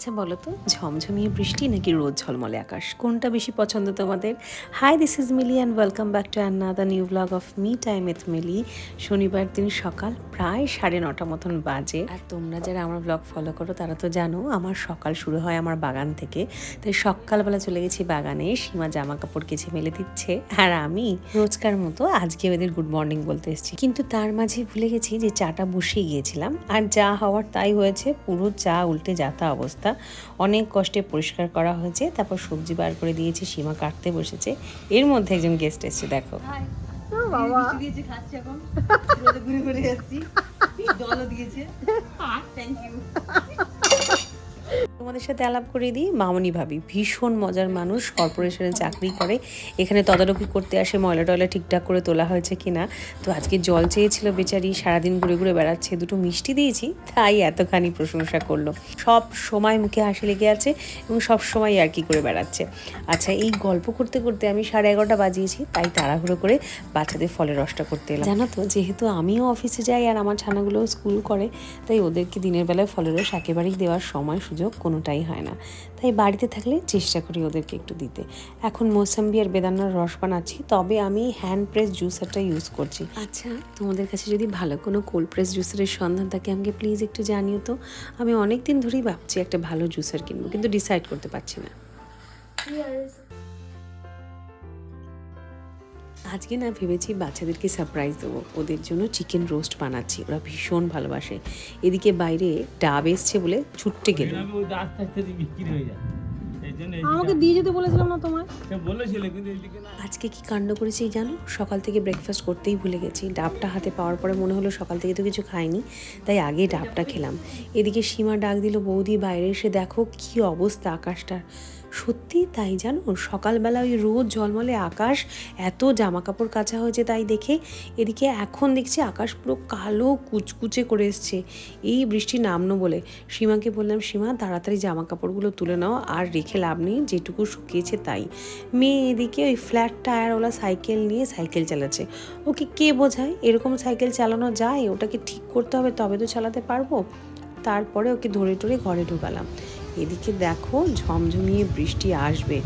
আচ্ছা বলো তো ঝমঝমিয়ে বৃষ্টি নাকি রোদ ঝলমলে আকাশ? কোনটা বেশি পছন্দ তোমাদের? Hi this is Mili and welcome back to another new blog of me time with Mili শনিবার দিন সকাল প্রায় সাড়ে নটা মতন বাজে। আর তোমরা যারা আমার ব্লগ ফলো করো, তারা তো জানো, আমার সকাল শুরু হয় আমার বাগান থেকে। তাই সকালবেলা চলে গেছি বাগানে, সীমা জামা কাপড় কেচে মেলে দিচ্ছে। আর আমি রোজকার মতো আজকে ওদের গুড মর্নিং বলতে এসেছি। কিন্তু তার মাঝে ভুলে গেছি যে চাটা বসিয়ে গিয়েছিলাম। আর যা হওয়ার তাই হয়েছে, পুরো চা উল্টে যাতা অবস্থা। অনেক কষ্টে পরিষ্কার করা হয়েছে তারপর সবজি বার করে দিয়েছি সীমা কাটতে বসেছে। এর মধ্যে একজন গেস্ট এসেছে দেখো। বাবা। দিয়েছে খাচ্ছি এখন। ঘুরে ঘুরে যাচ্ছি। জলও দিয়েছে। থ্যাংক ইউ তোমাদের সাথে আলাপ করে দিই। মামনি ভাবি, ভীষণ মজার মানুষ, কর্পোরেশনে চাকরি করে। এখানে তদারকি করতে আসে, ময়লা টয়লা ঠিকঠাক করে তোলা হয়েছে কিনা। তো আজকে জল চেয়েছিল বেচারি, সারাদিন ঘুরে ঘুরে বেড়াচ্ছে, দুটো মিষ্টি দিয়েছি, তাই এতখানি প্রশংসা করল। সব সময় মুখে হাসি লেগে আছে এবং সব সময় আর কি করে বেড়াচ্ছে। আচ্ছা এই গল্প করতে করতে আমি সাড়ে এগারোটা বাজিয়েছি, তাই তাড়াহুড়ো করে বাচ্চাদের ফলের রসটা করতে এলাম। জানো তো, যেহেতু আমিও অফিসে যাই আর আমার ছানাগুলোও স্কুল করে, তাই ওদেরকে দিনের বেলায় ফলের রস একেবারেই দেওয়ার সময় সুযোগ কোনোটাই হয় না। তাই বাড়িতে থাকলে চেষ্টা করি ওদেরকে একটু দিতে। এখন মৌসাম্বি আর বেদানার রস বানাচ্ছি তবে আমি হ্যান্ড প্রেস জুসারটা ইউজ করছি। আচ্ছা তোমাদের কাছে যদি ভালো কোনো কোল্ড প্রেস জুসারের সন্ধান থাকে আমাকে প্লিজ একটু জানিও তো। আমি অনেক দিন ধরেই ভাবছি একটা ভালো জুসার কিনবো কিন্তু ডিসাইড করতে পারছি না। আজকে না ভেবেছি বাচ্চাদেরকে সারপ্রাইজ দেবো। ওদের জন্য চিকেন রোস্ট বানাচ্ছি। ওরা ভীষণ ভালোবাসে। এদিকে বাইরে ডাব এসছে বলে ছুটতে গেল। হয়ে আমাকে দিয়ে যেতে বলেছিলাম না তোমায়। বলেছিলে কিন্তু এইদিকে না আজকে কি কাণ্ড করেছি জানো? সকাল থেকে ব্রেকফাস্ট করতেই ভুলে গেছি। ডাবটা হাতে পাওয়ার পরে মনে হলো সকাল থেকে তো কিছু খাইনি তাই আগে ডাবটা খেলাম। এদিকে সীমা ডাক দিল বৌদি বাইরে এসে দেখো কি অবস্থা আকাশটার। সত্যি তাই জানো? সকালবেলা ওই রোদ ঝলমলে আকাশ, এত জামা কাপড় কাচা হয়েছে তাই দেখে এদিকে এখন দেখছি আকাশ পুরো কালো কুচকুচে করে এসছে। এই বৃষ্টি নামনো বলে। সীমাকে বললাম, সীমা, তাড়াতাড়ি জামা কাপড়গুলো তুলে নাও, আর রেখে লাভ নেই, যেটুকু শুকিয়েছে তাই। মেয়ে এদিকে ওই ফ্ল্যাট টায়ারওয়ালা সাইকেল নিয়ে সাইকেল চালাচ্ছে। ওকে কে বোঝায়? এরকম সাইকেল চালানো যায়? ওটাকে ঠিক করতে হবে, তবে তো চালাতে পারব? তারপরে ওকে ধরে টরে ঘরে ঢুকালাম। এদিকে দেখো ঝমঝমিয়ে বৃষ্টি আসবে।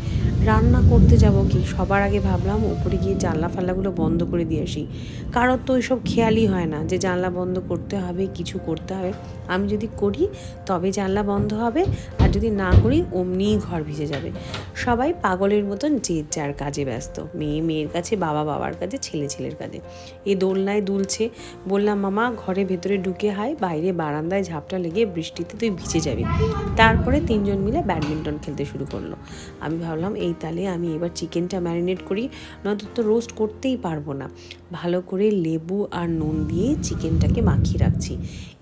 রান্না করতে যাব কি? সবার আগে ভাবলাম উপরে গিয়ে জানলা ফাল্লাগুলো বন্ধ করে দিয়ে আসি। কারোর তো ওইসব খেয়ালই হয় না যে জানলা বন্ধ করতে হবে, কিছু করতে হবে। আমি যদি করি, তবে জানলা বন্ধ হবে। আর যদি না করি, অমনিই ঘর ভিজে যাবে। সবাই পাগলের মতন যে যার কাজে ব্যস্ত। মেয়ে মেয়ের কাছে, বাবা বাবার কাছে, ছেলে ছেলের কাছে। এই দোলনায় দুলছে। বললাম, মামা, ঘরে ভেতরে ঢুকে হাই বাইরে বারান্দায় ঝাপটা লেগে বৃষ্টিতে তুই ভিজে যাবি। তারপরে তিনজন মিলে ব্যাডমিন্টন খেলতে শুরু করল। আমি ভাবলাম, এই তালে আমি এবার চিকেনটা ম্যারিনেট করি, নয়তো তো রোস্ট করতেই পারব না। ভালো করে লেবু আর নুন দিয়ে চিকেনটাকে মাখিয়ে রাখছি।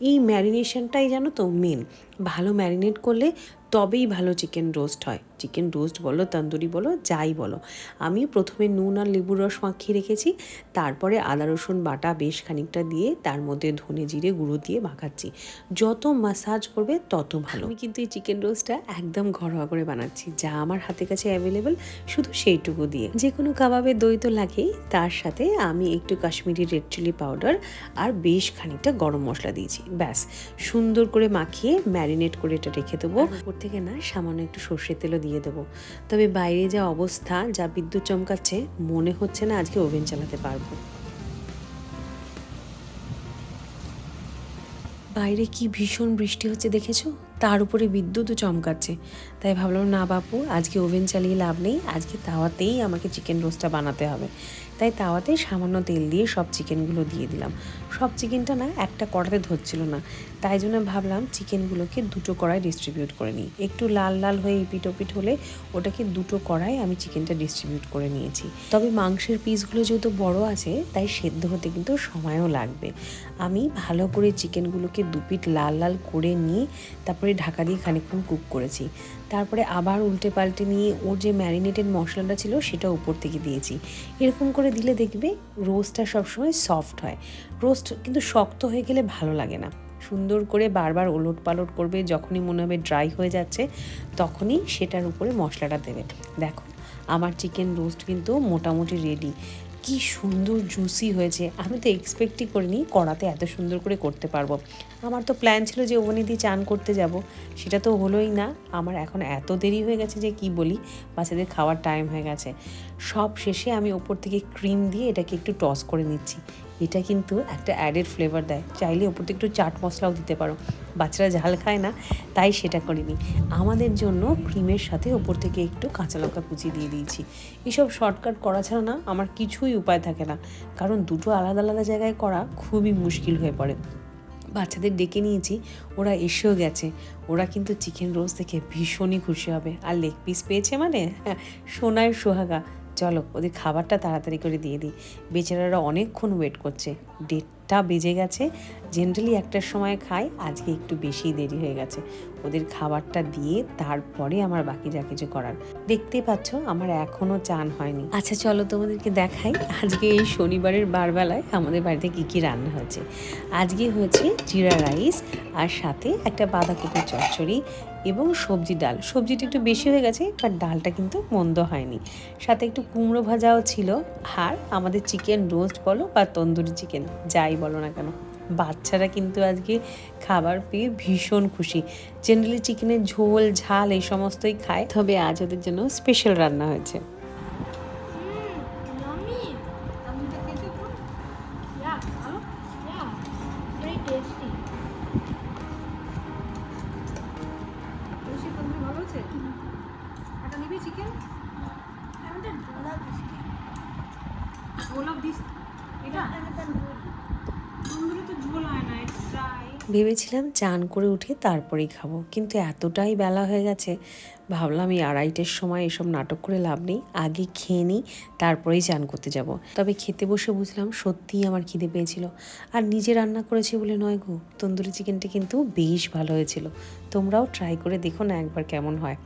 এই ম্যারিনেশনটাই জানো তো মেন ভালো ম্যারিনেট করলে তবেই ভালো চিকেন রোস্ট হয়। চিকেন রোস্ট বলো, তন্দুরি বলো, যাই বলো। আমি প্রথমে নুন আর লেবুর রস মাখিয়ে রেখেছি। তারপরে আদা, রসুন বাটা বেশ খানিকটা দিয়ে তার মধ্যে ধনে জিরে গুঁড়ো দিয়ে মাখাচ্ছি। যত মাসাজ করবে তত ভালো। আমি কিন্তু এই চিকেন রোস্টটা একদম ঘরোয়া করে বানাচ্ছি। যা আমার হাতের কাছে অ্যাভেলেবেল শুধু সেইটুকু দিয়ে। যে কোনো কাবাবে দই তো লাগেই। তার সাথে আমি একটু কাশ্মীরি রেড চিলি পাউডার আর বেশ খানিকটা গরম মশলা দিয়েছি। ব্যাস, সুন্দর করে মাখিয়ে ম্যারিনেট করে এটা রেখে দেবো। উপর থেকে না সামান্য একটু সর্ষের তেলও দিয়ে দেবো। তবে বাইরে যা অবস্থা যা বিদ্যুৎ চমকাচ্ছে মনে হচ্ছে না আজকে ওভেন চালাতে পারব। বাইরে কি ভীষণ বৃষ্টি হচ্ছে দেখেছ? তার উপরে বিদ্যুৎও চমকাচ্ছে। তাই ভাবলাম না বাপু আজকে ওভেন চালিয়ে লাভ নেই। আজকে তাওয়াতেই আমাকে চিকেন রোস্টটা বানাতে হবে। তাই তাওয়াতেই সামান্য তেল দিয়ে সব চিকেনগুলো দিয়ে দিলাম। সব চিকেনটা না একটা কড়াতে ধরছিল না। তাই জন্য ভাবলাম চিকেনগুলোকে দুটো কড়াই ডিস্ট্রিবিউট করে নিই। একটু লাল লাল হয়ে এপিট ওপিট হলে ওটাকে দুটো কড়াই আমি চিকেনটা ডিস্ট্রিবিউট করে নিয়েছি। তবে মাংসের পিসগুলো যেহেতু বড় আছে, তাই সেদ্ধ হতে কিন্তু সময়ও লাগবে। আমি ভালো করে চিকেনগুলোকে দুপিট লাল লাল করে নিয়ে তারপরে ঢাকা দিয়ে খানিকক্ষণ কুক করেছি। তারপরে আবার উল্টে পাল্টে নিয়ে ওর যে ম্যারিনেটেড মশলাটা ছিল সেটা উপর থেকে দিয়েছি। এরকম করে দিলে দেখবে রোস্টটা সবসময় সফট হয়। রোস্ট কিন্তু শক্ত হয়ে গেলে ভালো লাগে না। সুন্দর করে বারবার ওলট পালট করবে, যখনই মনে হবে ড্রাই হয়ে যাচ্ছে, তখনই সেটার উপরে মশলাটা দেবে। দেখো, আমার চিকেন রোস্ট কিন্তু মোটামুটি রেডি কি সুন্দর জুসি হয়েছে। আমি তো এক্সপেক্টই করিনি কড়াতে এত সুন্দর করে করতে পারব। আমার তো প্ল্যান ছিল যে ওভেনে দিয়ে চান করতে যাব। সেটা তো হলোই না। আমার এখন এত দেরি হয়ে গেছে যে কি বলি? বাচ্চাদের খাওয়ার টাইম হয়ে গেছে। সব শেষে আমি ওপর থেকে ক্রিম দিয়ে এটাকে একটু টস করে নিচ্ছি। এটা কিন্তু একটা অ্যাডেড ফ্লেভার দেয়। চাইলে ওপর একটু চাট মশলাও দিতে পারো। বাচ্চারা ঝাল খায় না তাই সেটা করিনি। আমাদের জন্য ক্রিমের সাথে ওপর থেকে একটু কাঁচা লঙ্কা কুচি দিয়ে দিয়েছি। এসব শর্টকাট করা ছাড়া না আমার কিছুই উপায় থাকে না। কারণ দুটো আলাদা আলাদা জায়গায় করা খুবই মুশকিল হয়ে পড়ে। বাচ্চাদের ডেকে নিয়েছি ওরা এসেও গেছে। ওরা কিন্তু চিকেন রোজ দেখে ভীষণই খুশি হবে। আর লেগ পিস পেয়েছে মানে? হ্যাঁ, সোনার সোহাগা। চলো ওদের খাবারটা তাড়াতাড়ি করে দিয়ে দিই। বেচারারা অনেকক্ষণ ওয়েট করছে। ডেটটা বেজে গেছে। জেনারেলি একটার সময় খাই, আজকে একটু বেশি দেরি হয়ে গেছে। ওদের খাবারটা দিয়ে তারপরে আমার বাকি যা কিছু করার। দেখতেই পাচ্ছ, আমার এখনও চান হয়নি। আচ্ছা চলো তোমাদেরকে দেখাই। আজকে এই শনিবারের বারবেলায় আমাদের বাড়িতে কী কী রান্না হয়েছে। আজকে হয়েছে জিরা রাইস আর সাথে একটা বাঁধাকপির চচ্চড়ি এবং সবজি ডাল। সবজিটা একটু বেশি হয়ে গেছে বাট ডালটা কিন্তু মন্দ হয়নি। সাথে একটু কুমড়ো ভাজাও ছিল। আর আমাদের চিকেন রোস্ট বলো বা তন্দুরি চিকেন, যাই বলো না কেন। বাচ্চারা কিন্তু আজকে খাবার পেয়ে ভীষণ খুশি। জেনারেলি চিকেনের ঝোল ঝাল এই সমস্তই খায়। তবে আজ ওদের জন্য স্পেশাল রান্না হয়েছে। Yeah, ভেবেছিলাম চান করে উঠে তারপরেই খাব, কিন্তু এতটাই বেলা হয়ে গেছে, ভাবলাম এই আড়াইটের সময় এসব নাটক করে লাভ নেই, আগে খেয়ে নিই, তারপরেই চান করতে যাব। তবে খেতে বসে বুঝলাম সত্যিই আমার খিদে পেয়েছিল, আর নিজে রান্না করেছি বলে নয় গো, তন্দুরি চিকেনটা কিন্তু বেশ ভালো হয়েছিল, তোমরাও ট্রাই করে দেখো না একবার কেমন হয়।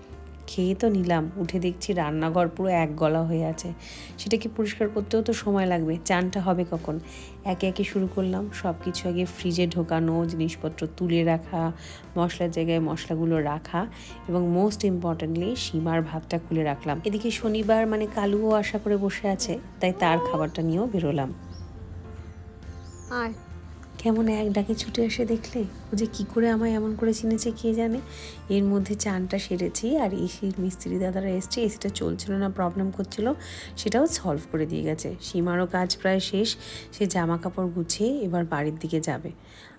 খেয়ে তো নিলাম। উঠে দেখছি রান্নাঘর পুরো এক গলা হয়ে আছে। সেটাকে পরিষ্কার করতেও তো সময় লাগবে? চানটা হবে কখন? একে একে শুরু করলাম। সব কিছু আগে ফ্রিজে ঢোকানো, জিনিসপত্র তুলে রাখা, মশলার জায়গায় মশলাগুলো রাখা এবং মোস্ট ইম্পর্ট্যান্টলি সীমার ভাতটা খুলে রাখলাম। এদিকে শনিবার মানে কালুও আশা করে বসে আছে, তাই তার খাবারটা নিয়েও বেরোলাম। আয় কেমন এক ডাকে ছুটে এসে দেখলে? ও যে কী করে আমায় এমন করে চিনেছে কে জানে? এর মধ্যে চানটা সেরেছি আর এসির মিস্ত্রি দাদারা এসছে এসিটা চলছিল না প্রবলেম করছিল, সেটাও সলভ করে দিয়ে গেছে। সীমারও কাজ প্রায় শেষ, সে জামা কাপড় গুছিয়ে এবার বাড়ির দিকে যাবে।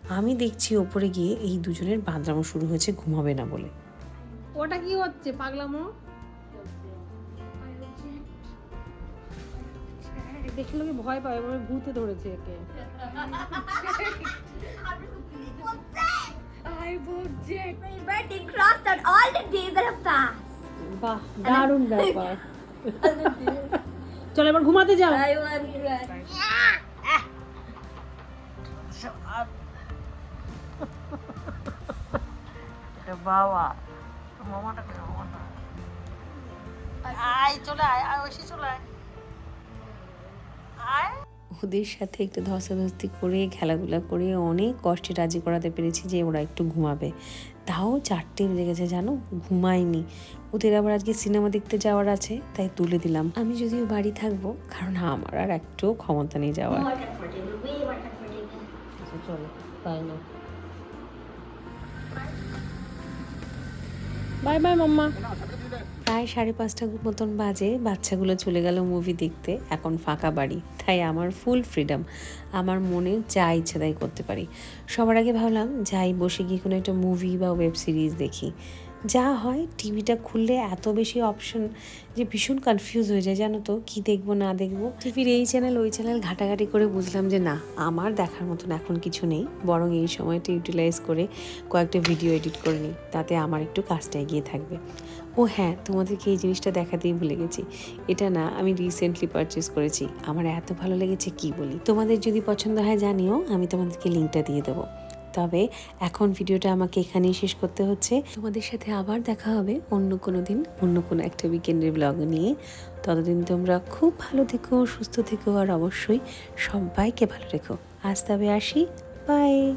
আমি দেখছি ওপরে গিয়ে এই দুজনের বাঁদরামো শুরু হয়েছে, ঘুমাবে না বলে। ওটা কি হচ্ছে, পাগলামো? দেখলে কি ভয় পায় এবার ভূতে ধরেছে একে I will jet. My birthday crossed out all the days that have passed. বাহ দারুণ ব্যাপার চলো এবার ঘুমাতে যাও I want to run. বাবা মামাটা মামাটা আয় চলে আয় আয় ওসি চলে আয় ওদের সাথে একটু ধস্তাধস্তি করে খেলাধুলা করে অনেক কষ্টে রাজি করাতে পেরেছি যে ওরা একটু ঘুমাবে। তাও চারটে বেজে গেছে জানো? ঘুমায়নি। ওদের আবার আজকে সিনেমা দেখতে যাওয়ার আছে তাই তুলে দিলাম। আমি যদিও বাড়ি থাকব কারণ আমার আর একটু ক্ষমতা নেই যাওয়ার. চলো না বাই বাই মাম্মা প্রায় সাড়ে পাঁচটা মতন বাজে, বাচ্চাগুলো চলে গেল মুভি দেখতে, এখন ফাঁকা বাড়ি। তাই আমার ফুল ফ্রিডম আমার মনে যা ইচ্ছা তাই করতে পারি। সবার আগে ভাবলাম, যাই বসে গিয়ে কোনো একটা মুভি বা ওয়েব সিরিজ দেখি। যা হয় টিভিটা খুললে এত বেশি অপশন যে ভীষণ কনফিউজ হয়ে যায়, জানো তো, কী দেখব, না দেখব? টিভির এই চ্যানেল ওই চ্যানেল ঘাটাঘাটি করে বুঝলাম যে না, আমার দেখার মতন এখন কিছু নেই। বরং এই সময়টা ইউটিলাইজ করে কয়েকটা ভিডিও এডিট করে নিই, তাতে আমার একটু কাজটা এগিয়ে থাকবে। ও হ্যাঁ তোমাদেরকে এই জিনিসটা দেখাতেই ভুলে গেছি। এটা না, আমি রিসেন্টলি পারচেস করেছি। আমার এত ভালো লেগেছে, কি বলি? তোমাদের যদি পছন্দ হয়, জানিও, আমি তোমাদেরকে লিঙ্কটা দিয়ে দেবো। তবে এখন ভিডিওটা আমাকে এখানেই শেষ করতে হচ্ছে। তোমাদের সাথে আবার দেখা হবে অন্য কোনো দিন, অন্য কোনো একটা উইকেন্ডের ব্লগ নিয়ে। ততদিন তোমরা খুব ভালো থেকো, সুস্থ থেকো, আর অবশ্যই সবাইকে ভালো রেখো। আজ তবে আসি। বাই